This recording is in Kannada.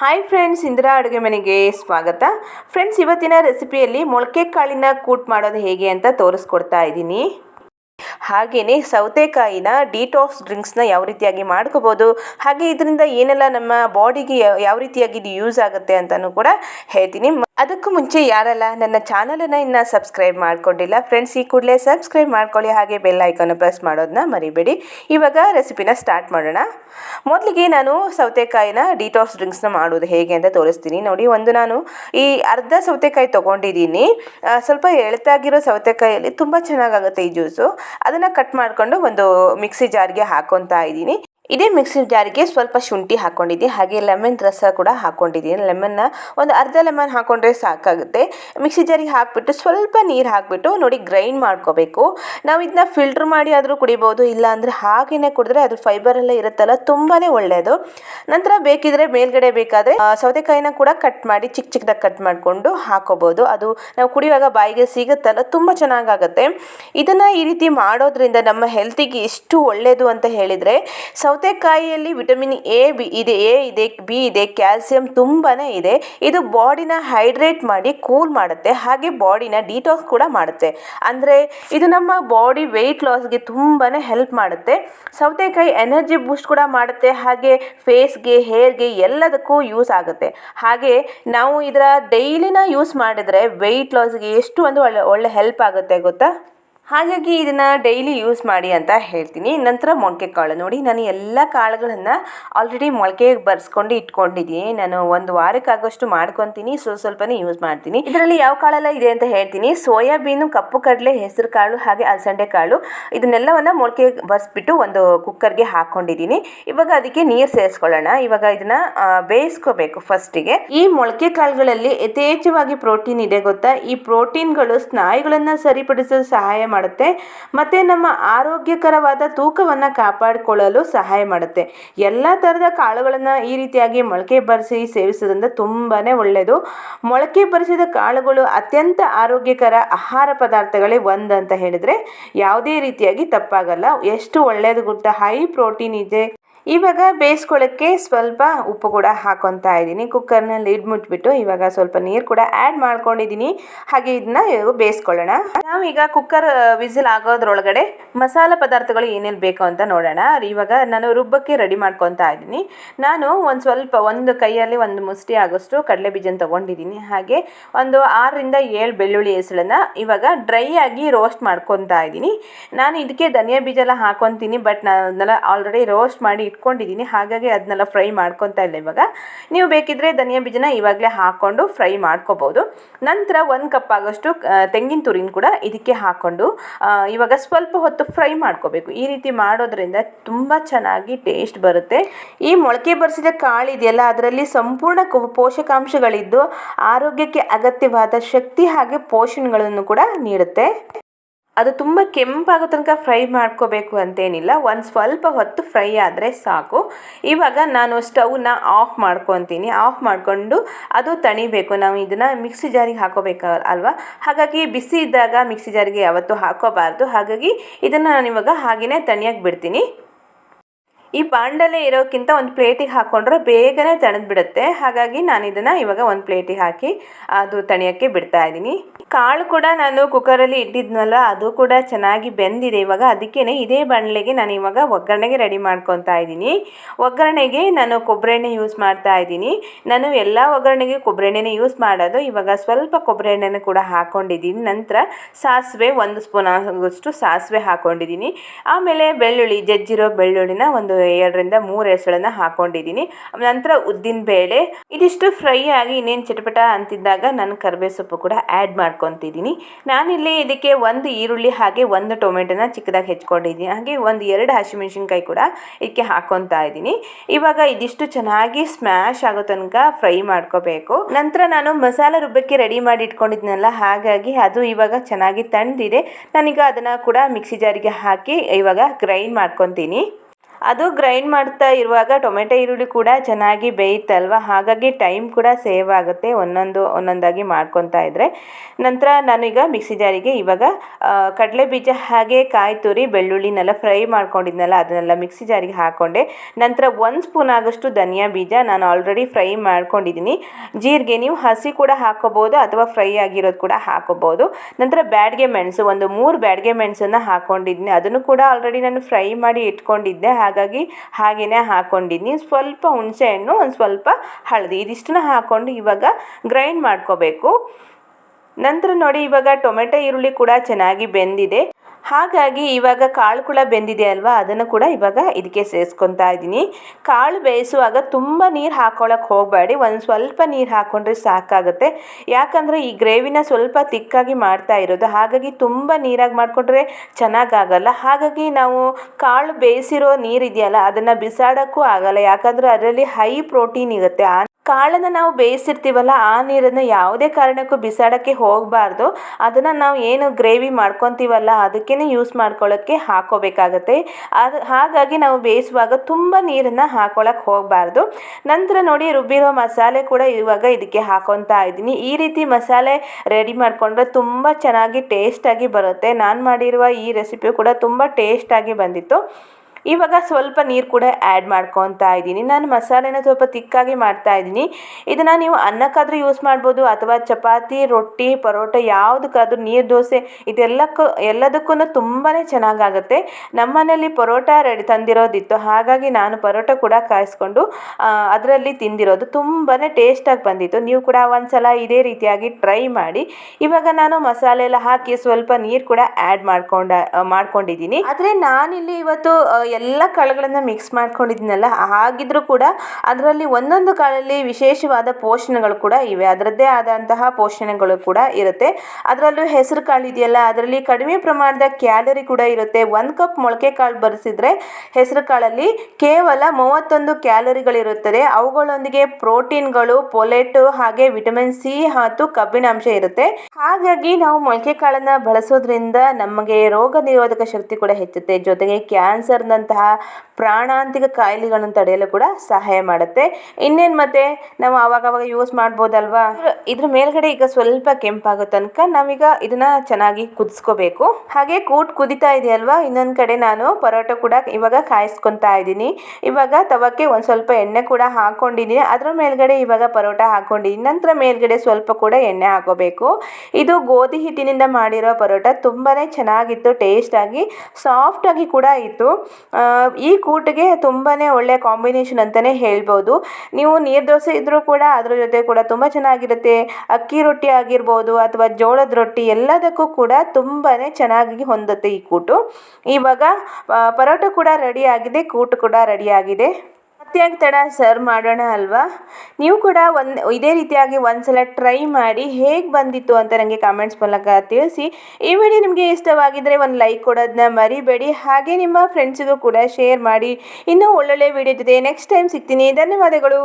ಹಾಯ್ ಫ್ರೆಂಡ್ಸ್ ಇಂದಿರಾ ಅಡುಗೆ ಮನೆಗೆ ಸ್ವಾಗತ. ಫ್ರೆಂಡ್ಸ್ ಇವತ್ತಿನ ರೆಸಿಪಿಯಲ್ಲಿ ಮೊಳಕೆ ಕಾಳಿನ ಕೂಟ್ ಮಾಡೋದು ಹೇಗೆ ಅಂತ ತೋರಿಸ್ಕೊಡ್ತಾ ಇದ್ದೀನಿ. ಹಾಗೆಯೇ ಸೌತೆಕಾಯಿನ ಡಿಟಾಕ್ಸ್ ಡ್ರಿಂಕ್ಸ್ನ ಯಾವ ರೀತಿಯಾಗಿ ಮಾಡ್ಕೋಬೋದು, ಹಾಗೆ ಇದರಿಂದ ಏನೆಲ್ಲ ನಮ್ಮ ಬಾಡಿಗೆ ಯಾವ ರೀತಿಯಾಗಿ ಇದು ಯೂಸ್ ಆಗುತ್ತೆ ಅಂತಲೂ ಕೂಡ ಹೇಳ್ತೀನಿ. ಅದಕ್ಕೂ ಮುಂಚೆ ಯಾರಲ್ಲ ನನ್ನ ಚಾನಲನ್ನು ಇನ್ನೂ ಸಬ್ಸ್ಕ್ರೈಬ್ ಮಾಡ್ಕೊಂಡಿಲ್ಲ ಫ್ರೆಂಡ್ಸ್ ಈ ಕೂಡಲೇ ಸಬ್ಸ್ಕ್ರೈಬ್ ಮಾಡ್ಕೊಳ್ಳಿ. ಹಾಗೆ ಬೆಲ್ ಐಕಾನ್ ಪ್ರೆಸ್ ಮಾಡೋದನ್ನ ಮರಿಬೇಡಿ. ಇವಾಗ ರೆಸಿಪಿನ ಸ್ಟಾರ್ಟ್ ಮಾಡೋಣ. ಮೊದಲಿಗೆ ನಾನು ಸೌತೆಕಾಯಿನ ಡಿಟಾಕ್ಸ್ ಡ್ರಿಂಕ್ಸ್ನ ಮಾಡೋದು ಹೇಗೆ ಅಂತ ತೋರಿಸ್ತೀನಿ. ನೋಡಿ, ಒಂದು ನಾನು ಈ ಅರ್ಧ ಸೌತೆಕಾಯಿ ತೊಗೊಂಡಿದ್ದೀನಿ. ಸ್ವಲ್ಪ ಎಳೆತಾಗಿರೋ ಸೌತೆಕಾಯಲ್ಲಿ ತುಂಬ ಚೆನ್ನಾಗಾಗುತ್ತೆ ಈ ಜ್ಯೂಸು ಅದನ್ನು ಕಟ್ ಮಾಡಿಕೊಂಡು ಒಂದು ಮಿಕ್ಸಿ ಜಾರ್ಗೆ ಹಾಕೊತಾ ಇದ್ದೀನಿ. ಇದೇ ಮಿಕ್ಸಿ ಜಾರಿಗೆ ಸ್ವಲ್ಪ ಶುಂಠಿ ಹಾಕ್ಕೊಂಡಿದ್ದೀನಿ ಹಾಗೆ ಲೆಮನ್ ರಸ ಕೂಡ ಹಾಕ್ಕೊಂಡಿದ್ದೀನಿ ಲೆಮನ್ನ ಒಂದು ಅರ್ಧ ಲೆಮನ್ ಹಾಕ್ಕೊಂಡ್ರೆ ಸಾಕಾಗುತ್ತೆ. ಮಿಕ್ಸಿ ಜಾರಿಗೆ ಹಾಕ್ಬಿಟ್ಟು ಸ್ವಲ್ಪ ನೀರು ಹಾಕ್ಬಿಟ್ಟು ನೋಡಿ ಗ್ರೈಂಡ್ ಮಾಡ್ಕೋಬೇಕು. ನಾವು ಇದನ್ನ ಫಿಲ್ಟ್ರ್ ಮಾಡಿ ಆದರೂ ಕುಡಿಬೋದು, ಇಲ್ಲ ಅಂದರೆ ಹಾಗೇನೆ ಕುಡಿದ್ರೆ ಅದ್ರ ಫೈಬರ್ ಎಲ್ಲ ಇರುತ್ತಲ್ಲ ತುಂಬಾ ಒಳ್ಳೆಯದು ನಂತರ ಬೇಕಿದ್ರೆ ಮೇಲ್ಗಡೆ ಬೇಕಾದರೆ ಸೌತೆಕಾಯಿನ ಕೂಡ ಕಟ್ ಮಾಡಿ ಚಿಕ್ಕ ಚಿಕ್ಕದಾಗಿ ಕಟ್ ಮಾಡಿಕೊಂಡು ಹಾಕೋಬೋದು. ಅದು ನಾವು ಕುಡಿಯುವಾಗ ಬಾಯಿಗೆ ಸಿಗುತ್ತಲ್ಲ, ತುಂಬ ಚೆನ್ನಾಗಾಗುತ್ತೆ. ಇದನ್ನು ಈ ರೀತಿ ಮಾಡೋದ್ರಿಂದ ನಮ್ಮ ಹೆಲ್ತಿಗೆ ಎಷ್ಟು ಒಳ್ಳೆಯದು ಅಂತ ಹೇಳಿದರೆ ಸೌತೆಕಾಯಿಯಲ್ಲಿ ವಿಟಮಿನ್ ಎ, ಬಿ ಇದೆ, ಎ ಇದೆ, ಬಿ ಇದೆ, ಕ್ಯಾಲ್ಸಿಯಂ ತುಂಬಾ ಇದೆ. ಇದು ಬಾಡಿನ ಹೈಡ್ರೇಟ್ ಮಾಡಿ ಕೂಲ್ ಮಾಡುತ್ತೆ. ಹಾಗೆ ಬಾಡಿನ ಡಿಟಾಕ್ಸ್ ಕೂಡ ಮಾಡುತ್ತೆ. ಅಂದರೆ ಇದು ನಮ್ಮ ಬಾಡಿ ವೆಯ್ಟ್ ಲಾಸ್ಗೆ ತುಂಬಾ ಹೆಲ್ಪ್ ಮಾಡುತ್ತೆ. ಸೌತೆಕಾಯಿ ಎನರ್ಜಿ ಬೂಸ್ಟ್ ಕೂಡ ಮಾಡುತ್ತೆ. ಹಾಗೆ ಫೇಸ್ಗೆ, ಹೇರ್ಗೆ ಎಲ್ಲದಕ್ಕೂ ಯೂಸ್ ಆಗುತ್ತೆ. ಹಾಗೆ ನಾವು ಇದರ ಡೈಲಿನ ಯೂಸ್ ಮಾಡಿದರೆ ವೆಯ್ಟ್ ಲಾಸ್ಗೆ ಎಷ್ಟು ಒಂದು ಒಳ್ಳೆ ಒಳ್ಳೆ ಹೆಲ್ಪ್ ಆಗುತ್ತೆ ಗೊತ್ತಾ? ಹಾಗಾಗಿ ಇದನ್ನು ಡೈಲಿ ಯೂಸ್ ಮಾಡಿ ಅಂತ ಹೇಳ್ತೀನಿ. ನಂತರ ಮೊಳಕೆ ಕಾಳು. ನೋಡಿ, ನಾನು ಎಲ್ಲ ಕಾಳುಗಳನ್ನು ಆಲ್ರೆಡಿ ಮೊಳಕೆ ಬರ್ಸ್ಕೊಂಡು ಇಟ್ಕೊಂಡಿದ್ದೀನಿ. ನಾನು ಒಂದು ವಾರಕ್ಕಾಗೋಷ್ಟು ಮಾಡ್ಕೊತೀನಿ. ಸ್ವಲ್ಪ ಸ್ವಲ್ಪನೇ ಯೂಸ್ ಮಾಡ್ತೀನಿ. ಇದರಲ್ಲಿ ಯಾವ ಕಾಳೆಲ್ಲ ಇದೆ ಅಂತ ಹೇಳ್ತೀನಿ. ಸೋಯಾಬೀನು, ಕಪ್ಪು ಕಡಲೆ, ಹೆಸರು ಕಾಳು ಹಾಗೆ ಅಲಸಂಡೆ ಕಾಳು. ಇದನ್ನೆಲ್ಲವನ್ನು ಮೊಳಕೆ ಬರ್ಸ್ಬಿಟ್ಟು ಒಂದು ಕುಕ್ಕರ್ಗೆ ಹಾಕ್ಕೊಂಡಿದ್ದೀನಿ ಇವಾಗ ಅದಕ್ಕೆ ನೀರು ಸೇರಿಸ್ಕೊಳ್ಳೋಣ. ಇವಾಗ ಇದನ್ನು ಬೇಯಿಸ್ಕೋಬೇಕು ಫಸ್ಟಿಗೆ ಈ ಮೊಳಕೆ ಕಾಳುಗಳಲ್ಲಿ ಯಥೇಚ್ಛವಾಗಿ ಪ್ರೋಟೀನ್ ಇದೆ ಗೊತ್ತಾ? ಈ ಪ್ರೋಟೀನ್ಗಳು ಸ್ನಾಯುಗಳನ್ನು ಸರಿಪಡಿಸಲು ಸಹಾಯ ಮಾಡುತ್ತೆ. ಮತ್ತೆ ನಮ್ಮ ಆರೋಗ್ಯಕರವಾದ ತೂಕವನ್ನು ಕಾಪಾಡಿಕೊಳ್ಳಲು ಸಹಾಯ ಮಾಡುತ್ತೆ. ಎಲ್ಲ ಥರದ ಕಾಳುಗಳನ್ನು ಈ ರೀತಿಯಾಗಿ ಮೊಳಕೆ ಬರಿಸಿ ಸೇವಿಸೋದ್ರಿಂದ ತುಂಬಾ ಒಳ್ಳೆಯದು ಮೊಳಕೆ ಬರಿಸಿದ ಕಾಳುಗಳು ಅತ್ಯಂತ ಆರೋಗ್ಯಕರ ಆಹಾರ ಪದಾರ್ಥಗಳೇ ಒಂದು ಅಂತ ಹೇಳಿದರೆ ಯಾವುದೇ ರೀತಿಯಾಗಿ ತಪ್ಪಾಗಲ್ಲ. ಎಷ್ಟು ಒಳ್ಳೆಯದು ಗೊತ್ತಾ ಹೈ ಪ್ರೋಟೀನ್ ಇದೆ. ಇವಾಗ ಬೇಯಿಸ್ಕೊಳ್ಳೋಕ್ಕೆ ಸ್ವಲ್ಪ ಉಪ್ಪು ಕೂಡ ಹಾಕೊತಾ ಇದ್ದೀನಿ. ಕುಕ್ಕರ್ನಲ್ಲಿ ಲಿಡ್ ಮುಟ್ಬಿಟ್ಟು ಇವಾಗ ಸ್ವಲ್ಪ ನೀರು ಕೂಡ ಆ್ಯಡ್ ಮಾಡ್ಕೊಂಡಿದ್ದೀನಿ. ಹಾಗೆ ಇದನ್ನ ಬೇಯಿಸ್ಕೊಳ್ಳೋಣ. ನಾವೀಗ ಕುಕ್ಕರ್ ವಿಸಿಲ್ ಆಗೋದ್ರೊಳಗಡೆ ಮಸಾಲೆ ಪದಾರ್ಥಗಳು ಏನೇನು ಬೇಕು ಅಂತ ನೋಡೋಣ. ಇವಾಗ ನಾನು ರುಬ್ಬಕ್ಕೆ ರೆಡಿ ಮಾಡ್ಕೊತಾ ಇದ್ದೀನಿ. ನಾನು ಒಂದು ಸ್ವಲ್ಪ ಒಂದು ಕೈಯಲ್ಲಿ ಒಂದು ಮುಷ್ಟಿ ಆಗೋಷ್ಟು ಕಡಲೆ ಬೀಜನ ತೊಗೊಂಡಿದ್ದೀನಿ. ಹಾಗೆ ಒಂದು ಆರರಿಂದ ಏಳು ಬೆಳ್ಳುಳ್ಳಿ ಹೆಸಳನ್ನು ಇವಾಗ ಡ್ರೈ ಆಗಿ ರೋಸ್ಟ್ ಮಾಡ್ಕೊತಾ ಇದ್ದೀನಿ. ನಾನು ಇದಕ್ಕೆ ಧನಿಯಾ ಬೀಜ ಎಲ್ಲ ಹಾಕೊತೀನಿ ಬಟ್ ನಾನು ಅದನ್ನೆಲ್ಲ ಆಲ್ರೆಡಿ ರೋಸ್ಟ್ ಮಾಡಿ ಇಟ್ಕೊಂಡಿದ್ದೀನಿ ಹಾಗಾಗಿ ಅದನ್ನೆಲ್ಲ ಫ್ರೈ ಮಾಡ್ಕೊತಾ ಇಲ್ಲ ಇವಾಗ. ನೀವು ಬೇಕಿದ್ರೆ ಧನಿಯಾ ಬೀಜನ ಇವಾಗಲೇ ಹಾಕ್ಕೊಂಡು ಫ್ರೈ ಮಾಡ್ಕೋಬೋದು. ನಂತರ ಒಂದು ಕಪ್ ಆಗೋಷ್ಟು ತೆಂಗಿನ ತುರಿನ ಕೂಡ ಇದಕ್ಕೆ ಹಾಕ್ಕೊಂಡು ಇವಾಗ ಸ್ವಲ್ಪ ಹೊತ್ತು ಫ್ರೈ ಮಾಡ್ಕೋಬೇಕು. ಈ ರೀತಿ ಮಾಡೋದ್ರಿಂದ ತುಂಬ ಚೆನ್ನಾಗಿ ಟೇಸ್ಟ್ ಬರುತ್ತೆ. ಈ ಮೊಳಕೆ ಬರಿಸಿದ ಕಾಳು ಇದೆಯಲ್ಲ, ಅದರಲ್ಲಿ ಸಂಪೂರ್ಣ ಪೋಷಕಾಂಶಗಳಿದ್ದು ಆರೋಗ್ಯಕ್ಕೆ ಅಗತ್ಯವಾದ ಶಕ್ತಿ ಹಾಗೆ ಪೋಷಣಗಳನ್ನು ಕೂಡ ನೀಡುತ್ತೆ. ಅದು ತುಂಬ ಕೆಂಪಾಗೋ ತನಕ ಫ್ರೈ ಮಾಡ್ಕೋಬೇಕು ಅಂತೇನಿಲ್ಲ. ಒಂದು ಸ್ವಲ್ಪ ಹೊತ್ತು ಫ್ರೈ ಆದರೆ ಸಾಕು. ಇವಾಗ ನಾನು ಸ್ಟವ್ನ ಆಫ್ ಮಾಡ್ಕೊತೀನಿ. ಆಫ್ ಮಾಡಿಕೊಂಡು ಅದು ತಣಿಬೇಕು. ನಾವು ಇದನ್ನು ಮಿಕ್ಸಿ ಜಾರಿಗೆ ಹಾಕೋಬೇಕ ಅಲ್ವಾ? ಹಾಗಾಗಿ ಬಿಸಿ ಇದ್ದಾಗ ಮಿಕ್ಸಿ ಜಾರಿಗೆ ಯಾವತ್ತೂ ಹಾಕೋಬಾರ್ದು. ಹಾಗಾಗಿ ಇದನ್ನು ನಾನು ಇವಾಗ ಹಾಗೆಯೇ ತಣಿಯಕ್ಕೆ ಬಿಡ್ತೀನಿ. ಈ ಬಾಂಡಲೆ ಇರೋಕ್ಕಿಂತ ಒಂದು ಪ್ಲೇಟಿಗೆ ಹಾಕ್ಕೊಂಡ್ರೆ ಬೇಗನೆ ತಣದ್ ಬಿಡುತ್ತೆ ಹಾಗಾಗಿ ನಾನು ಇದನ್ನು ಇವಾಗ ಒಂದು ಪ್ಲೇಟಿಗೆ ಹಾಕಿ ಅದು ತಣಿಯೋಕ್ಕೆ ಬಿಡ್ತಾ ಇದ್ದೀನಿ. ಕಾಳು ಕೂಡ ನಾನು ಕುಕ್ಕರಲ್ಲಿ ಇಟ್ಟಿದ್ನಲ್ಲ, ಅದು ಕೂಡ ಚೆನ್ನಾಗಿ ಬೆಂದಿದೆ ಇವಾಗ. ಅದಕ್ಕೇ ಇದೇ ಬಾಣಲೆಗೆ ನಾನು ಇವಾಗ ಒಗ್ಗರಣೆಗೆ ರೆಡಿ ಮಾಡ್ಕೊತಾ ಇದ್ದೀನಿ. ಒಗ್ಗರಣೆಗೆ ನಾನು ಕೊಬ್ಬರಿ ಎಣ್ಣೆ ಯೂಸ್ ಮಾಡ್ತಾ ಇದ್ದೀನಿ. ನಾನು ಎಲ್ಲ ಒಗ್ಗರಣೆಗೆ ಕೊಬ್ಬರಿ ಎಣ್ಣೆನೇ ಯೂಸ್ ಮಾಡೋದು. ಇವಾಗ ಸ್ವಲ್ಪ ಕೊಬ್ಬರಿ ಎಣ್ಣೆನ ಕೂಡ ಹಾಕ್ಕೊಂಡಿದ್ದೀನಿ ನಂತರ ಸಾಸಿವೆ, ಒಂದು ಸ್ಪೂನ್ ಆಗೋಷ್ಟು ಸಾಸಿವೆ ಹಾಕ್ಕೊಂಡಿದ್ದೀನಿ ಆಮೇಲೆ ಬೆಳ್ಳುಳ್ಳಿ, ಜಜ್ಜಿರೋ ಬೆಳ್ಳುಳ್ಳಿನ ಒಂದು ಎರಡರಿಂದ ಮೂರು ಹೆಸಳನ್ನ ಹಾಕ್ಕೊಂಡಿದ್ದೀನಿ ನಂತರ ಉದ್ದಿನ ಬೇಳೆ, ಇದಿಷ್ಟು ಫ್ರೈ ಆಗಿ ಇನ್ನೇನು ಚಟಪಟ ಅಂತಿದ್ದಾಗ ನಾನು ಕರಿಬೇ ಸೊಪ್ಪು ಕೂಡ ಆ್ಯಡ್ ಮಾಡ್ಕೊತಿದ್ದೀನಿ. ನಾನಿಲ್ಲಿ ಇದಕ್ಕೆ ಒಂದು ಈರುಳ್ಳಿ ಹಾಗೆ ಒಂದು ಟೊಮೆಟೊನ ಚಿಕ್ಕದಾಗಿ ಹೆಚ್ಕೊಂಡಿದ್ದೀನಿ. ಹಾಗೆ ಒಂದು ಎರಡು ಹಸಿಮೆಣಸಿನ್ಕಾಯಿ ಕೂಡ ಇದಕ್ಕೆ ಹಾಕ್ಕೊತಾ ಇದ್ದೀನಿ. ಇವಾಗ ಇದಿಷ್ಟು ಚೆನ್ನಾಗಿ ಸ್ಮ್ಯಾಶ್ ಆಗೋ ತನಕ ಫ್ರೈ ಮಾಡ್ಕೋಬೇಕು. ನಂತರ ನಾನು ಮಸಾಲ ರುಬ್ಬಕ್ಕೆ ರೆಡಿ ಮಾಡಿ ಇಟ್ಕೊಂಡಿದ್ನಲ್ಲ, ಹಾಗಾಗಿ ಅದು ಇವಾಗ ಚೆನ್ನಾಗಿ ತಣ್ಣದಿದೆ ನಾನೀಗ ಅದನ್ನು ಕೂಡ ಮಿಕ್ಸಿ ಜಾರಿಗೆ ಹಾಕಿ ಇವಾಗ ಗ್ರೈಂಡ್ ಮಾಡ್ಕೊತೀನಿ. ಅದು ಗ್ರೈಂಡ್ ಮಾಡ್ತಾ ಇರುವಾಗ ಟೊಮೆಟೊ ಈರುಳ್ಳಿ ಕೂಡ ಚೆನ್ನಾಗಿ ಬೇಯುತ್ತಲ್ವ ಹಾಗಾಗಿ ಟೈಮ್ ಕೂಡ ಸೇವ್ ಆಗುತ್ತೆ ಒಂದೊಂದು, ಒಂದೊಂದಾಗಿ ಮಾಡ್ಕೊತಾ ಇದ್ದರೆ ನಂತರ ನಾನೀಗ ಮಿಕ್ಸಿ ಜಾರಿಗೆ ಇವಾಗ ಕಡಲೆ ಬೀಜ ಹಾಗೆ ಕಾಯಿ ತುರಿ, ಬೆಳ್ಳುಳ್ಳಿನೆಲ್ಲ ಫ್ರೈ ಮಾಡ್ಕೊಂಡಿದ್ನಲ್ಲ, ಅದನ್ನೆಲ್ಲ ಮಿಕ್ಸಿ ಜಾರಿಗೆ ಹಾಕ್ಕೊಂಡೆ ನಂತರ ಒಂದು ಸ್ಪೂನ್ ಆಗೋಷ್ಟು ಧನಿಯಾ ಬೀಜ ನಾನು ಆಲ್ರೆಡಿ ಫ್ರೈ ಮಾಡ್ಕೊಂಡಿದ್ದೀನಿ ಜೀರಿಗೆ ನೀವು ಹಸಿ ಕೂಡ ಹಾಕೋಬೋದು ಅಥವಾ ಫ್ರೈ ಆಗಿರೋದು ಕೂಡ ಹಾಕೋಬೋದು ನಂತರ ಬ್ಯಾಡ್ಗೆ ಮೆಣಸು, ಒಂದು ಮೂರು ಬ್ಯಾಡ್ಗೆ ಮೆಣಸನ್ನು ಹಾಕ್ಕೊಂಡಿದ್ದೀನಿ ಅದನ್ನು ಕೂಡ ಆಲ್ರೆಡಿ ನಾನು ಫ್ರೈ ಮಾಡಿ ಇಟ್ಕೊಂಡಿದ್ದೆ. ಹಾಗಾಗಿ ಹಾಗೆಯೇ ಹಾಕ್ಕೊಂಡಿದ್ದೀನಿ ಸ್ವಲ್ಪ ಹುಣಸೆಹಣ್ಣು, ಒಂದು ಸ್ವಲ್ಪ ಹಳದಿ. ಇದಿಷ್ಟನ್ನ ಹಾಕ್ಕೊಂಡು ಇವಾಗ ಗ್ರೈಂಡ್ ಮಾಡ್ಕೋಬೇಕು. ನಂತರ ನೋಡಿ ಇವಾಗ ಟೊಮೆಟೊ ಈರುಳ್ಳಿ ಕೂಡ ಚೆನ್ನಾಗಿ ಬೆಂದಿದೆ. ಹಾಗಾಗಿ ಇವಾಗ ಕಾಳು ಕೂಡ ಬೆಂದಿದೆ ಅಲ್ವಾ? ಅದನ್ನು ಕೂಡ ಇವಾಗ ಇದಕ್ಕೆ ಸೇರಿಸ್ಕೊತಾ ಇದ್ದೀನಿ. ಕಾಳು ಬೇಯಿಸುವಾಗ ತುಂಬ ನೀರು ಹಾಕೊಳಕ್ಕೆ ಹೋಗಬೇಡಿ. ಒಂದು ಸ್ವಲ್ಪ ನೀರು ಹಾಕ್ಕೊಂಡ್ರೆ ಸಾಕಾಗುತ್ತೆ. ಯಾಕಂದರೆ ಈ ಗ್ರೇವಿನ ಸ್ವಲ್ಪ ತಿಕ್ಕಾಗಿ ಮಾಡ್ತಾ ಇರೋದು. ಹಾಗಾಗಿ ತುಂಬ ನೀರಾಗಿ ಮಾಡಿಕೊಂಡ್ರೆ ಚೆನ್ನಾಗಾಗಲ್ಲ. ಹಾಗಾಗಿ ನಾವು ಕಾಳು ಬೇಯಿಸಿರೋ ನೀರು ಇದೆಯಲ್ಲ ಅದನ್ನು ಬಿಸಾಡೋಕ್ಕೂ ಆಗಲ್ಲ. ಯಾಕಂದರೆ ಅದರಲ್ಲಿ ಹೈ ಪ್ರೋಟೀನ್ ಇರುತ್ತೆ. ಕಾಳನ್ನು ನಾವು ಬೇಯಿಸಿರ್ತೀವಲ್ಲ, ಆ ನೀರನ್ನು ಯಾವುದೇ ಕಾರಣಕ್ಕೂ ಬಿಸಾಡೋಕ್ಕೆ ಹೋಗಬಾರ್ದು. ಅದನ್ನು ನಾವು ಏನು ಗ್ರೇವಿ ಮಾಡ್ಕೊತೀವಲ್ಲ ಅದಕ್ಕೇ ಯೂಸ್ ಮಾಡ್ಕೊಳ್ಳೋಕ್ಕೆ ಹಾಕೋಬೇಕಾಗತ್ತೆ. ಅದು, ಹಾಗಾಗಿ ನಾವು ಬೇಯಿಸುವಾಗ ತುಂಬ ನೀರನ್ನು ಹಾಕೊಳ್ಳೋಕೆ ಹೋಗಬಾರ್ದು. ನಂತರ ನೋಡಿ ರುಬ್ಬಿರೋ ಮಸಾಲೆ ಕೂಡ ಇವಾಗ ಇದಕ್ಕೆ ಹಾಕೊತಾ ಇದ್ದೀನಿ. ಈ ರೀತಿ ಮಸಾಲೆ ರೆಡಿ ಮಾಡಿಕೊಂಡ್ರೆ ತುಂಬ ಚೆನ್ನಾಗಿ ಟೇಸ್ಟಾಗಿ ಬರುತ್ತೆ. ನಾನು ಮಾಡಿರುವ ಈ ರೆಸಿಪಿ ಕೂಡ ತುಂಬ ಟೇಸ್ಟಾಗಿ ಬಂದಿತ್ತು. ಇವಾಗ ಸ್ವಲ್ಪ ನೀರು ಕೂಡ ಆ್ಯಡ್ ಮಾಡ್ಕೊತಾ ಇದ್ದೀನಿ. ನಾನು ಮಸಾಲೆನ ಸ್ವಲ್ಪ ತಿಕ್ಕಾಗಿ ಮಾಡ್ತಾ ಇದ್ದೀನಿ. ಇದನ್ನು ನೀವು ಅನ್ನಕ್ಕಾದರೂ ಯೂಸ್ ಮಾಡ್ಬೋದು, ಅಥವಾ ಚಪಾತಿ, ರೊಟ್ಟಿ, ಪರೋಟ ಯಾವುದಕ್ಕಾದ್ರೂ ನೀರು ದೋಸೆ ಇದೆಲ್ಲಕ್ಕೂ ಎಲ್ಲದಕ್ಕೂ ತುಂಬಾ ಚೆನ್ನಾಗಾಗುತ್ತೆ. ನಮ್ಮನೆಯಲ್ಲಿ ಪರೋಟ ರೆಡಿ ತಂದಿರೋದಿತ್ತು. ಹಾಗಾಗಿ ನಾನು ಪರೋಟ ಕೂಡ ಕಾಯಿಸ್ಕೊಂಡು ಅದರಲ್ಲಿ ತಿಂದಿರೋದು. ತುಂಬಾ ಟೇಸ್ಟಾಗಿ ಬಂದಿತ್ತು. ನೀವು ಕೂಡ ಒಂದ್ಸಲ ಇದೇ ರೀತಿಯಾಗಿ ಟ್ರೈ ಮಾಡಿ. ಇವಾಗ ನಾನು ಮಸಾಲೆ ಎಲ್ಲ ಹಾಕಿ ಸ್ವಲ್ಪ ನೀರು ಕೂಡ ಆ್ಯಡ್ ಮಾಡ್ಕೊಂಡ, ಮಾಡ್ಕೊಂಡಿದ್ದೀನಿ. ಆದರೆ ನಾನಿಲ್ಲಿ ಇವತ್ತು ಎಲ್ಲ ಕಾಳುಗಳನ್ನು ಮಿಕ್ಸ್ ಮಾಡ್ಕೊಂಡಿದ್ದೀನಲ್ಲ ಹಾಗಿದ್ರೂ ಕೂಡ ಅದರಲ್ಲಿ ಒಂದೊಂದು ಕಾಳಲ್ಲಿ ವಿಶೇಷವಾದ ಪೋಷಣೆಗಳು ಕೂಡ ಇವೆ. ಅದರದ್ದೇ ಆದಂತಹ ಪೋಷಣೆಗಳು ಕೂಡ ಇರುತ್ತೆ. ಅದರಲ್ಲೂ ಹೆಸರು ಕಾಳು ಇದೆಯಲ್ಲ, ಅದರಲ್ಲಿ ಕಡಿಮೆ ಪ್ರಮಾಣದ ಕ್ಯಾಲರಿ ಕೂಡ ಇರುತ್ತೆ. ಒಂದು ಕಪ್ ಮೊಳಕೆ ಕಾಳು ಬರೆಸಿದ್ರೆ ಹೆಸರು ಕಾಳಲ್ಲಿ ಕೇವಲ ಮೂವತ್ತೊಂದು ಕ್ಯಾಲರಿಗಳಿರುತ್ತದೆ. ಅವುಗಳೊಂದಿಗೆ ಪ್ರೋಟೀನ್ಗಳು, ಪೊಲೆಟ್ ಹಾಗೆ ವಿಟಮಿನ್ ಸಿ ಮತ್ತು ಕಬ್ಬಿಣಾಂಶ ಇರುತ್ತೆ. ಹಾಗಾಗಿ ನಾವು ಮೊಳಕೆ ಕಾಳನ್ನು ಬಳಸೋದ್ರಿಂದ ನಮಗೆ ರೋಗ ನಿರೋಧಕ ಶಕ್ತಿ ಕೂಡ ಹೆಚ್ಚುತ್ತೆ. ಜೊತೆಗೆ ಕ್ಯಾನ್ಸರ್ನಂತಹ ಪ್ರಾಣಾಂತಿಕ ಕಾಯಿಲೆಗಳನ್ನು ತಡೆಯಲು ಕೂಡ ಸಹಾಯ ಮಾಡುತ್ತೆ. ಇನ್ನೇನು ಮತ್ತೆ ನಾವು ಆವಾಗವಾಗ ಯೂಸ್ ಮಾಡ್ಬೋದಲ್ವಾ? ಇದ್ರ ಮೇಲ್ಗಡೆ ಈಗ ಸ್ವಲ್ಪ ಕೆಂಪಾಗೋ ತನಕ ನಾವೀಗ ಇದನ್ನ ಚೆನ್ನಾಗಿ ಕುದಿಸ್ಕೋಬೇಕು. ಹಾಗೆ ಕೂಟ್ ಕುದಿತಾ ಇದೆಯಲ್ವಾ? ಇನ್ನೊಂದು ಕಡೆ ನಾನು ಪರೋಟ ಕೂಡ ಇವಾಗ ಕಾಯಿಸ್ಕೊತಾ ಇದ್ದೀನಿ. ಇವಾಗ ತವಕ್ಕೆ ಒಂದು ಸ್ವಲ್ಪ ಎಣ್ಣೆ ಕೂಡ ಹಾಕೊಂಡಿದ್ದೀನಿ. ಅದ್ರ ಮೇಲ್ಗಡೆ ಇವಾಗ ಪರೋಟ ಹಾಕೊಂಡಿದ್ದೀನಿ. ನಂತರ ಮೇಲ್ಗಡೆ ಸ್ವಲ್ಪ ಕೂಡ ಎಣ್ಣೆ ಹಾಕೋಬೇಕು. ಇದು ಗೋಧಿ ಹಿಟ್ಟಿನಿಂದ ಮಾಡಿರೋ ಪರೋಟ ತುಂಬಾ ಚೆನ್ನಾಗಿತ್ತು ಟೇಸ್ಟಾಗಿ ಸಾಫ್ಟಾಗಿ ಕೂಡ ಇತ್ತು. ಈ ಕೂಟಿಗೆ ತುಂಬಾ ಒಳ್ಳೆಯ ಕಾಂಬಿನೇಷನ್ ಅಂತಲೇ ಹೇಳ್ಬೋದು. ನೀವು ನೀರು ದೋಸೆ ಇದ್ದರೂ ಕೂಡ ಅದ್ರ ಜೊತೆ ಕೂಡ ತುಂಬ ಚೆನ್ನಾಗಿರುತ್ತೆ. ಅಕ್ಕಿ ರೊಟ್ಟಿ ಆಗಿರ್ಬೋದು ಅಥವಾ ಜೋಳದ ರೊಟ್ಟಿ ಎಲ್ಲದಕ್ಕೂ ಕೂಡ ತುಂಬಾ ಚೆನ್ನಾಗಿ ಹೊಂದುತ್ತೆ ಈ ಕೂಟು. ಇವಾಗ ಪರೋಟ ಕೂಡ ರೆಡಿ ಆಗಿದೆ, ಕೂಟು ಕೂಡ ರೆಡಿ ಆಗಿದೆ. ಮತ್ತೆ ತಡ ಸರ್ವ್ ಮಾಡೋಣ ಅಲ್ವಾ? ನೀವು ಕೂಡ ಒಂದು, ಇದೇ ರೀತಿಯಾಗಿ ಒಂದ್ಸಲ ಟ್ರೈ ಮಾಡಿ ಹೇಗೆ ಬಂದಿತ್ತು ಅಂತ ನನಗೆ ಕಾಮೆಂಟ್ಸ್ ಮೂಲಕ ತಿಳಿಸಿ. ಈ ವಿಡಿಯೋ ನಿಮಗೆ ಇಷ್ಟವಾಗಿದ್ದರೆ ಒಂದು ಲೈಕ್ ಕೊಡೋದನ್ನ ಮರಿಬೇಡಿ. ಹಾಗೆ ನಿಮ್ಮ ಫ್ರೆಂಡ್ಸಿಗೂ ಕೂಡ ಶೇರ್ ಮಾಡಿ. ಇನ್ನೂ ಒಳ್ಳೊಳ್ಳೆ ವಿಡಿಯೋ ಜೊತೆ ನೆಕ್ಸ್ಟ್ ಟೈಮ್ ಸಿಗ್ತೀನಿ. ಧನ್ಯವಾದಗಳು.